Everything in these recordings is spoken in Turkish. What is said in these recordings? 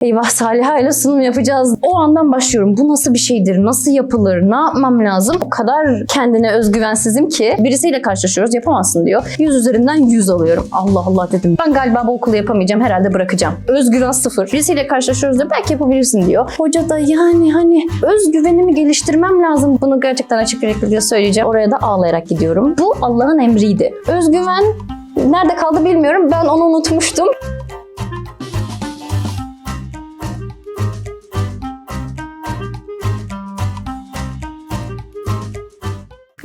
eyvah Saliha ile sunum yapacağız. O andan başlıyorum. Bu nasıl bir şeydir? Nasıl yapılır? Ne yapmam lazım? O kadar kendine özgüvensizim ki birisiyle karşılaşıyoruz yapamazsın diyor. 100 üzerinden 100 alıyorum. Allah Allah dedim. Ben galiba bu okulu yapamayacağım. Herhalde bırakacağım. Özgüven sıfır. Birisiyle karşılaşıyoruz diyor. Belki yapabilirsin diyor. Hoca da yani hani özgüvenimi geliştirmem lazım. Bunu gerçekten açık yürekli söyleyeceğim. Oraya da ağlayarak gidiyorum. Bu Allah'ın emriydi. Özgüven nerede kaldı bilmiyorum. Ben onu unutmuştum.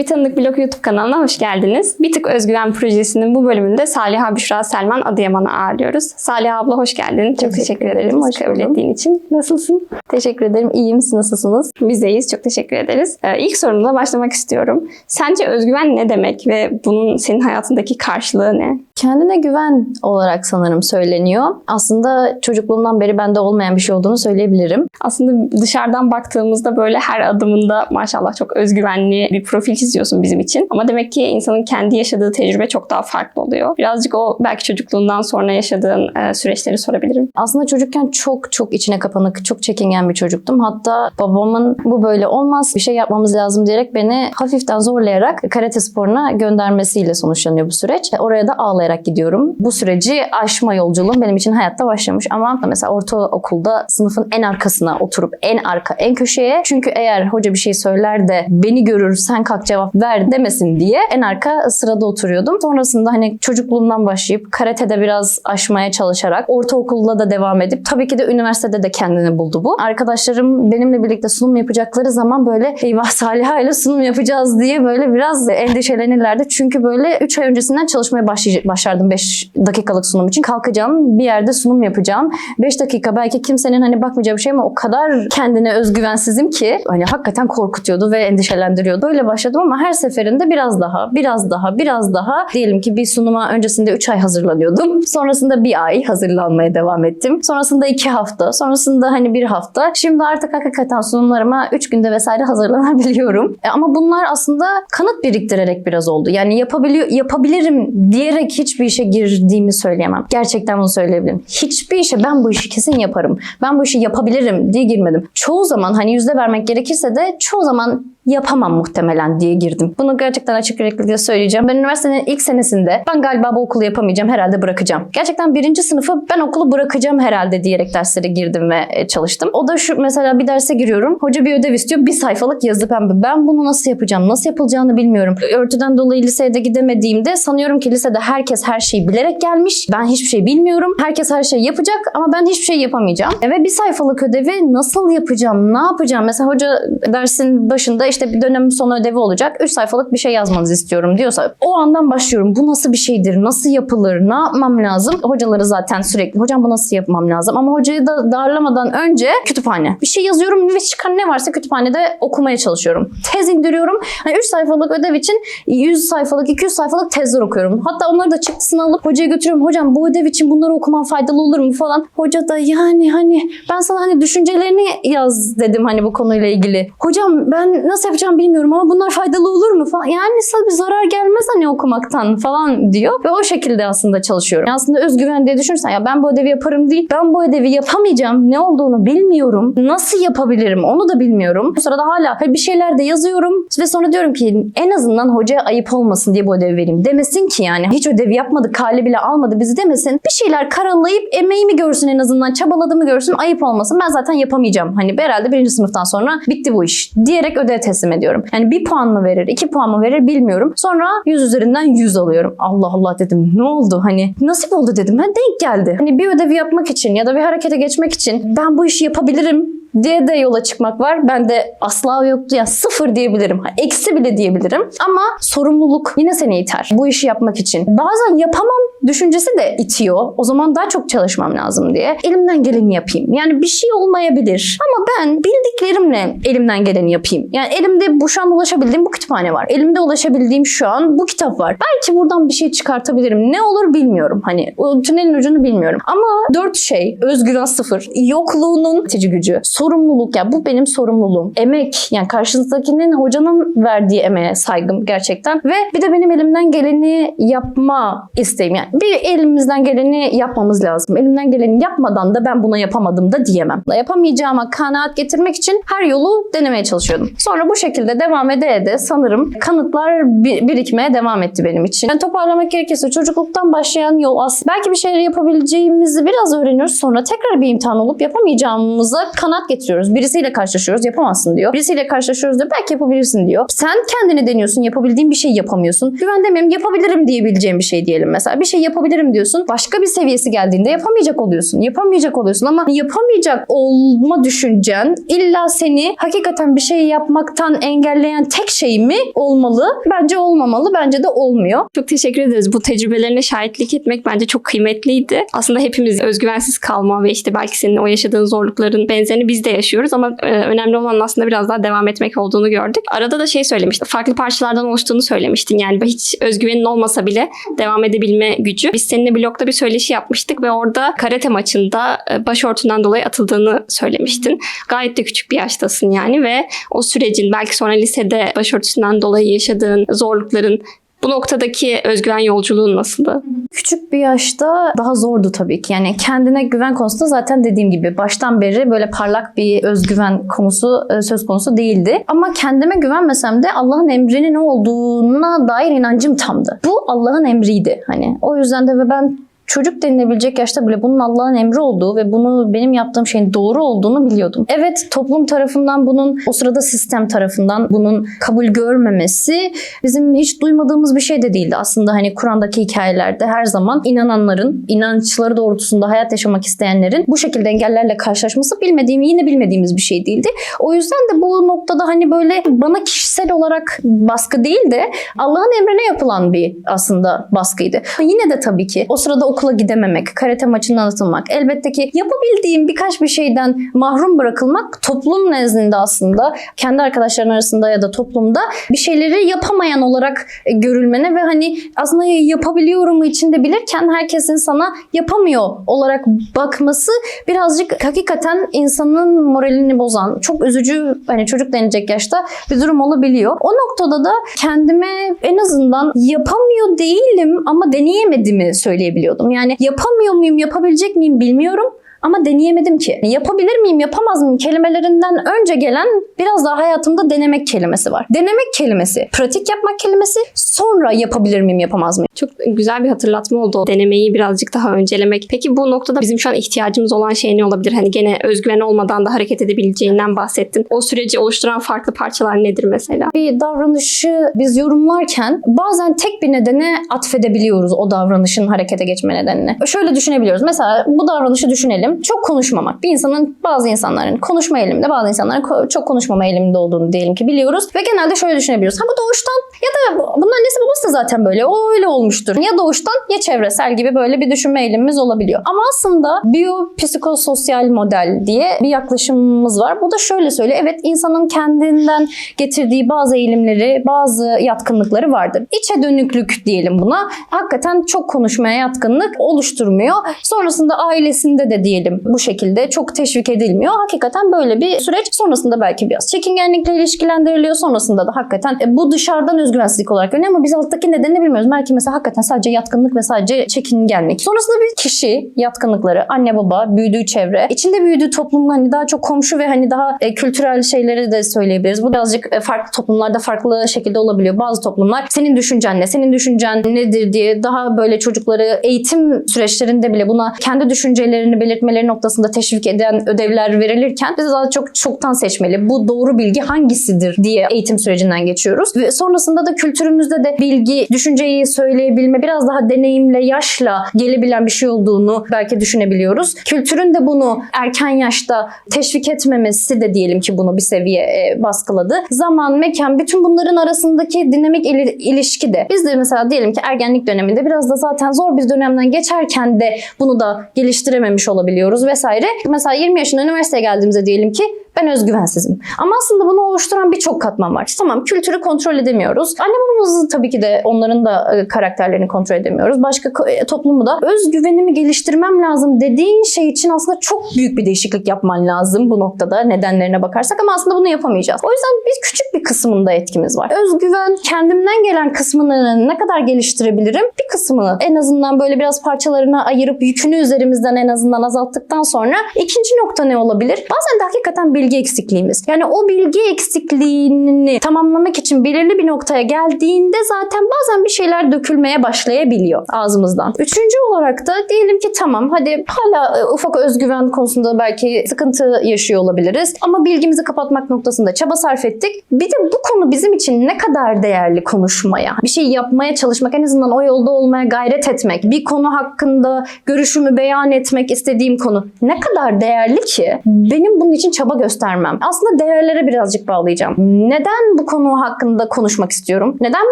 Bir Tanıdık Blog YouTube kanalına hoş geldiniz. Bir Tık Özgüven Projesi'nin bu bölümünde Saliha Büşra Selman Adıyaman'ı ağırlıyoruz. Saliha abla hoş geldin. Çok Teşekkür ederim, hoş kabul ettiğin için. Nasılsın? Teşekkür ederim. İyiyim. Siz nasılsınız? Biz de iyiyiz. Çok teşekkür ederiz. Ee, ilk sorumla başlamak istiyorum. Sence özgüven ne demek ve bunun senin hayatındaki karşılığı ne? Kendine güven olarak sanırım söyleniyor. Aslında çocukluğumdan beri bende olmayan bir şey olduğunu söyleyebilirim. Aslında dışarıdan baktığımızda böyle her adımında maşallah çok özgüvenli bir profil çiziyorsun bizim için. Ama demek ki insanın kendi yaşadığı tecrübe çok daha farklı oluyor. Birazcık o belki çocukluğundan sonra yaşadığın e, süreçleri sorabilirim. Aslında çocukken çok çok içine kapanık, çok çekingen bir çocuktum. Hatta babamın bu böyle olmaz, bir şey yapmamız lazım diyerek beni hafiften zorlayarak karate sporuna göndermesiyle sonuçlanıyor bu süreç. Oraya da ağlayarak gidiyorum. Bu süreci aşma yolculuğum benim için hayatta başlamış. Ama mesela ortaokulda sınıfın en arkasına oturup en arka, en köşeye. Çünkü eğer hoca bir şey söyler de beni görür, sen kalk cevap ver demesin diye en arka sırada oturuyordum. Sonrasında hani çocukluğumdan başlayıp karatede biraz aşmaya çalışarak ortaokulda da devam edip tabii ki de üniversitede de kendini buldu bu. Arkadaşlarım benimle birlikte sunum yapacakları zaman böyle eyvah Saliha ile sunum yapacağız diye böyle biraz endişelenirlerdi. Çünkü böyle 3 ay öncesinden çalışmaya başlay- başlardım 5 dakikalık sunum için. Kalkacağım bir yerde sunum yapacağım. 5 dakika belki kimsenin hani bakmayacağı bir şey ama o kadar kendine özgüvensizim ki hani hakikaten korkutuyordu ve endişelendiriyordu. Öyle başladım ama her seferinde biraz daha, biraz daha, biraz daha diyelim ki bir sunuma öncesinde 3 ay hazırlanıyordum. Sonrasında bir ay hazırlanmaya devam ettim. Sonrasında 2 hafta, sonrasında hani bir hafta. Şimdi artık hakikaten sunumlarıma 3 günde vesaire hazırlanabiliyorum. E ama bunlar aslında kanıt biriktirerek biraz oldu. Yani yapabiliyor, yapabilirim diyerek hiçbir işe girdiğimi söyleyemem. Gerçekten bunu söyleyebilirim. Hiçbir işe ben bu işi kesin yaparım. Ben bu işi yapabilirim diye girmedim. Çoğu zaman hani yüzde vermek gerekirse de çoğu zaman yapamam muhtemelen diye girdim. Bunu gerçekten açık yüreklilikle söyleyeceğim. Ben üniversitenin ilk senesinde ben galiba bu okulu yapamayacağım herhalde bırakacağım. Gerçekten birinci sınıfı ben okulu bırakacağım herhalde diyerek derslere girdim ve e, çalıştım. O da şu mesela bir derse giriyorum. Hoca bir ödev istiyor. Bir sayfalık yazı ben ben bunu nasıl yapacağım? Nasıl yapılacağını bilmiyorum. Örtüden dolayı liseye de gidemediğimde sanıyorum ki lisede herkes her şeyi bilerek gelmiş. Ben hiçbir şey bilmiyorum. Herkes her şeyi yapacak ama ben hiçbir şey yapamayacağım. Ve bir sayfalık ödevi nasıl yapacağım? Ne yapacağım? Mesela hoca dersin başında işte bir dönem sonu ödevi olacak. 3 sayfalık bir şey yazmanızı istiyorum diyorsa o andan başlıyorum. Bu nasıl bir şeydir? Nasıl yapılır? Ne yapmam lazım? Hocaları zaten sürekli hocam bu nasıl yapmam lazım? Ama hocayı da darlamadan önce kütüphane. Bir şey yazıyorum ve çıkan ne varsa kütüphanede okumaya çalışıyorum. Tez indiriyorum. Hani 3 sayfalık ödev için 100 sayfalık, 200 sayfalık tezler okuyorum. Hatta onları da çıktısını alıp hocaya götürüyorum. Hocam bu ödev için bunları okuman faydalı olur mu falan. Hoca da yani hani ben sana hani düşüncelerini yaz dedim hani bu konuyla ilgili. Hocam ben nasıl yapacağım bilmiyorum ama bunlar faydalı olur mu falan. Yani sana bir zarar gelmez hani okumaktan falan diyor. Ve o şekilde aslında çalışıyorum. Yani aslında özgüven diye düşünürsen ya ben bu ödevi yaparım değil. Ben bu ödevi yapamayacağım. Ne olduğunu bilmiyorum. Nasıl yapabilirim onu da bilmiyorum. Bu sırada hala bir şeyler de yazıyorum. Ve sonra diyorum ki en azından hocaya ayıp olmasın diye bu ödevi vereyim. Demesin ki yani hiç ödevi yapmadı, kale bile almadı bizi demesin. Bir şeyler karalayıp emeğimi görsün en azından. Çabaladığımı görsün. Ayıp olmasın. Ben zaten yapamayacağım. Hani herhalde birinci sınıftan sonra bitti bu iş diyerek ödev teslim ediyorum. Yani bir puan mı verir, iki puan mı verir bilmiyorum. Sonra 100 üzerinden 100 alıyorum. Allah Allah dedim. Ne oldu? Hani nasip oldu dedim. Ha denk geldi. Hani bir ödevi yapmak için ya da bir harekete geçmek için ben bu işi yapabilirim diye de yola çıkmak var. Ben de asla yoktu. Yani sıfır diyebilirim. Eksi bile diyebilirim. Ama sorumluluk yine seni iter. Bu işi yapmak için. Bazen yapamam düşüncesi de itiyor. O zaman daha çok çalışmam lazım diye. Elimden geleni yapayım. Yani bir şey olmayabilir. Ama ben bildiklerimle elimden geleni yapayım. Yani elimde bu şu an ulaşabildiğim bu kütüphane var. Elimde ulaşabildiğim şu an bu kitap var. Belki buradan bir şey çıkartabilirim. Ne olur bilmiyorum. Hani o tünelin ucunu bilmiyorum. Ama dört şey özgüven sıfır. Yokluğunun itici gücü. Sorumluluk. Ya bu benim sorumluluğum. Emek. Yani karşınızdakinin hocanın verdiği emeğe saygım gerçekten. Ve bir de benim elimden geleni yapma isteğim. Yani Bir elimizden geleni yapmamız lazım. Elimden geleni yapmadan da ben buna yapamadım da diyemem. Yapamayacağıma kanaat getirmek için her yolu denemeye çalışıyordum. Sonra bu şekilde devam ede ede sanırım kanıtlar bi- birikmeye devam etti benim için. Yani toparlamak gerekirse çocukluktan başlayan yol aslında belki bir şeyler yapabileceğimizi biraz öğreniyoruz. Sonra tekrar bir imtihan olup yapamayacağımıza kanaat getiriyoruz. Birisiyle karşılaşıyoruz yapamazsın diyor. Birisiyle karşılaşıyoruz diyor belki yapabilirsin diyor. Sen kendini deniyorsun yapabildiğin bir şey yapamıyorsun. Güven demeyeyim yapabilirim diyebileceğim bir şey diyelim mesela. Bir şey yapabilirim diyorsun. Başka bir seviyesi geldiğinde yapamayacak oluyorsun. Yapamayacak oluyorsun ama yapamayacak olma düşüncen illa seni hakikaten bir şey yapmaktan engelleyen tek şey mi olmalı? Bence olmamalı. Bence de olmuyor. Çok teşekkür ederiz. Bu tecrübelerine şahitlik etmek bence çok kıymetliydi. Aslında hepimiz özgüvensiz kalma ve işte belki senin o yaşadığın zorlukların benzerini biz de yaşıyoruz ama e, önemli olan aslında biraz daha devam etmek olduğunu gördük. Arada da şey söylemiştin. Farklı parçalardan oluştuğunu söylemiştin. Yani hiç özgüvenin olmasa bile devam edebilme gücü. Biz seninle blogda bir söyleşi yapmıştık ve orada karate maçında e, başörtünden dolayı atıldığını söylemiştin. Gayet de küçük bir yaştasın yani ve o sürecin belki sonra lisede başörtüsünden dolayı yaşadığın zorlukların bu noktadaki özgüven yolculuğun nasıldı? Küçük bir yaşta daha zordu tabii ki. Yani kendine güven konusunda zaten dediğim gibi baştan beri böyle parlak bir özgüven konusu e, söz konusu değildi. Ama kendime güvenmesem de Allah'ın emrinin ne olduğuna dair inancım tamdı. Bu Allah'ın emriydi. Hani o yüzden de ve ben çocuk denilebilecek yaşta bile bunun Allah'ın emri olduğu ve bunu benim yaptığım şeyin doğru olduğunu biliyordum. Evet toplum tarafından bunun o sırada sistem tarafından bunun kabul görmemesi bizim hiç duymadığımız bir şey de değildi. Aslında hani Kur'an'daki hikayelerde her zaman inananların, inançları doğrultusunda hayat yaşamak isteyenlerin bu şekilde engellerle karşılaşması bilmediğim, yine bilmediğimiz bir şey değildi. O yüzden de bu noktada hani böyle bana kişisel olarak baskı değil de Allah'ın emrine yapılan bir aslında baskıydı. Yine de tabii ki o sırada okula gidememek, karate maçından atılmak, elbette ki yapabildiğim birkaç bir şeyden mahrum bırakılmak toplum nezdinde aslında kendi arkadaşların arasında ya da toplumda bir şeyleri yapamayan olarak e, görülmene ve hani aslında yapabiliyorum içinde bilirken herkesin sana yapamıyor olarak bakması birazcık hakikaten insanın moralini bozan, çok üzücü hani çocuk denilecek yaşta bir durum olabiliyor. O noktada da kendime en azından yapamıyor değilim ama deneyemediğimi söyleyebiliyordum. Yani yapamıyor muyum, yapabilecek miyim bilmiyorum. Ama deneyemedim ki. Yapabilir miyim, yapamaz mıyım kelimelerinden önce gelen biraz daha hayatımda denemek kelimesi var. Denemek kelimesi, pratik yapmak kelimesi, sonra yapabilir miyim, yapamaz mıyım? Çok güzel bir hatırlatma oldu denemeyi birazcık daha öncelemek. Peki bu noktada bizim şu an ihtiyacımız olan şey ne olabilir? Hani gene özgüven olmadan da hareket edebileceğinden bahsettin. O süreci oluşturan farklı parçalar nedir mesela? Bir davranışı biz yorumlarken bazen tek bir nedene atfedebiliyoruz o davranışın harekete geçme nedenine. Şöyle düşünebiliyoruz. Mesela bu davranışı düşünelim. Çok konuşmamak. Bir insanın bazı insanların konuşma eğiliminde bazı insanların çok konuşmama eğiliminde olduğunu diyelim ki biliyoruz. Ve genelde şöyle düşünebiliyoruz. Ha bu doğuştan ya da bu- bunun annesi babası da zaten böyle. O öyle olmuştur. Ya doğuştan ya çevresel gibi böyle bir düşünme eğilimimiz olabiliyor. Ama aslında biyopsikososyal model diye bir yaklaşımımız var. Bu da şöyle söyle. Evet insanın kendinden getirdiği bazı eğilimleri, bazı yatkınlıkları vardır. İçe dönüklük diyelim buna. Hakikaten çok konuşmaya yatkınlık oluşturmuyor. Sonrasında ailesinde de diyelim bu şekilde çok teşvik edilmiyor. Hakikaten böyle bir süreç. Sonrasında belki biraz çekingenlikle ilişkilendiriliyor. Sonrasında da hakikaten e, bu dışarıdan özgüvensizlik olarak görünüyor ama biz alttaki nedenini bilmiyoruz. Belki mesela hakikaten sadece yatkınlık ve sadece çekingenlik. Sonrasında bir kişi yatkınlıkları, anne baba, büyüdüğü çevre, içinde büyüdüğü toplum hani daha çok komşu ve hani daha e, kültürel şeyleri de söyleyebiliriz. Bu birazcık e, farklı toplumlarda farklı şekilde olabiliyor. Bazı toplumlar senin düşüncen ne, senin düşüncen nedir diye daha böyle çocukları eğitim süreçlerinde bile buna kendi düşüncelerini belirtmeleri noktasında teşvik eden ödevler verilirken biz daha çok çoktan seçmeli. Bu doğru bilgi hangisidir diye eğitim sürecinden geçiyoruz. Ve sonrasında da kültürümüzde de bilgi, düşünceyi söyleyebilme biraz daha deneyimle, yaşla gelebilen bir şey olduğunu belki düşünebiliyoruz. Kültürün de bunu erken yaşta teşvik etmemesi de diyelim ki bunu bir seviye e, baskıladı. Zaman, mekan, bütün bunların arasındaki dinamik ili- ilişki de. Biz de mesela diyelim ki ergenlik döneminde biraz da zaten zor bir dönemden geçerken de bunu da geliştirememiş olabiliyoruz vesaire. Mesela 20 yaşında üniversiteye geldiğimizde diyelim ki ben özgüvensizim. Ama aslında bunu oluşturan birçok katman var. Tamam kültürü kontrol edemiyoruz. Edemiyoruz. Anne babamızı tabii ki de onların da e, karakterlerini kontrol edemiyoruz. Başka e, toplumu da özgüvenimi geliştirmem lazım dediğin şey için aslında çok büyük bir değişiklik yapman lazım bu noktada nedenlerine bakarsak ama aslında bunu yapamayacağız. O yüzden biz küçük bir kısmında etkimiz var. Özgüven kendimden gelen kısmını ne kadar geliştirebilirim? Bir kısmını en azından böyle biraz parçalarına ayırıp yükünü üzerimizden en azından azalttıktan sonra ikinci nokta ne olabilir? Bazen de hakikaten bilgi eksikliğimiz. Yani o bilgi eksikliğini tamamlamak için belirli bir noktaya geldiğinde zaten bazen bir şeyler dökülmeye başlayabiliyor ağzımızdan. Üçüncü olarak da diyelim ki tamam hadi hala e, ufak özgüven konusunda belki sıkıntı yaşıyor olabiliriz ama bilgimizi kapatmak noktasında çaba sarf ettik. Bir de bu konu bizim için ne kadar değerli konuşmaya, bir şey yapmaya çalışmak, en azından o yolda olmaya gayret etmek, bir konu hakkında görüşümü beyan etmek istediğim konu ne kadar değerli ki benim bunun için çaba göstermem. Aslında değerlere birazcık bağlayacağım. Neden bu konu hakkında konuşmak istiyorum? Neden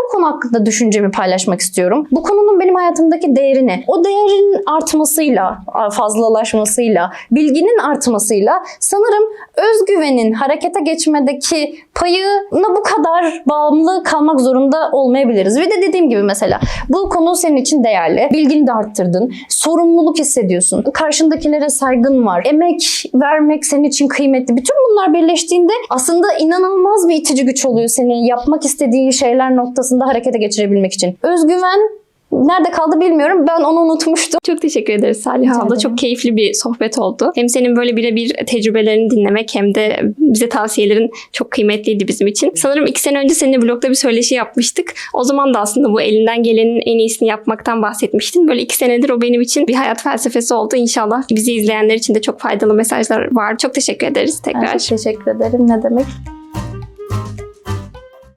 bu konu hakkında düşüncemi paylaşmak istiyorum? Bu konunun benim hayatımdaki değeri ne? O değerin artmasıyla, fazlalaşmasıyla, bilginin artmasıyla sanırım özgüvenin harekete geçmedeki payına bu kadar bağımlı kalmak zorunda olmayabiliriz. Ve de dediğim gibi mesela bu konu senin için değerli. Bilgini de arttırdın. Sorumluluk hissediyorsun. Karşındakilere saygın var. Emek vermek senin için kıymetli. Bütün bunlar birleştiğinde aslında inanılmaz bir itici güç oluyor seni yapmak istediğin şeyler noktasında harekete geçirebilmek için. Özgüven nerede kaldı bilmiyorum. Ben onu unutmuştum. Çok teşekkür ederiz Salih Rica abla. ederim. Çok keyifli bir sohbet oldu. Hem senin böyle birebir tecrübelerini dinlemek hem de bize tavsiyelerin çok kıymetliydi bizim için. Sanırım iki sene önce seninle blogda bir söyleşi yapmıştık. O zaman da aslında bu elinden gelenin en iyisini yapmaktan bahsetmiştin. Böyle iki senedir o benim için bir hayat felsefesi oldu. İnşallah bizi izleyenler için de çok faydalı mesajlar var. Çok teşekkür ederiz Ben tekrar. çok teşekkür ederim. Ne demek?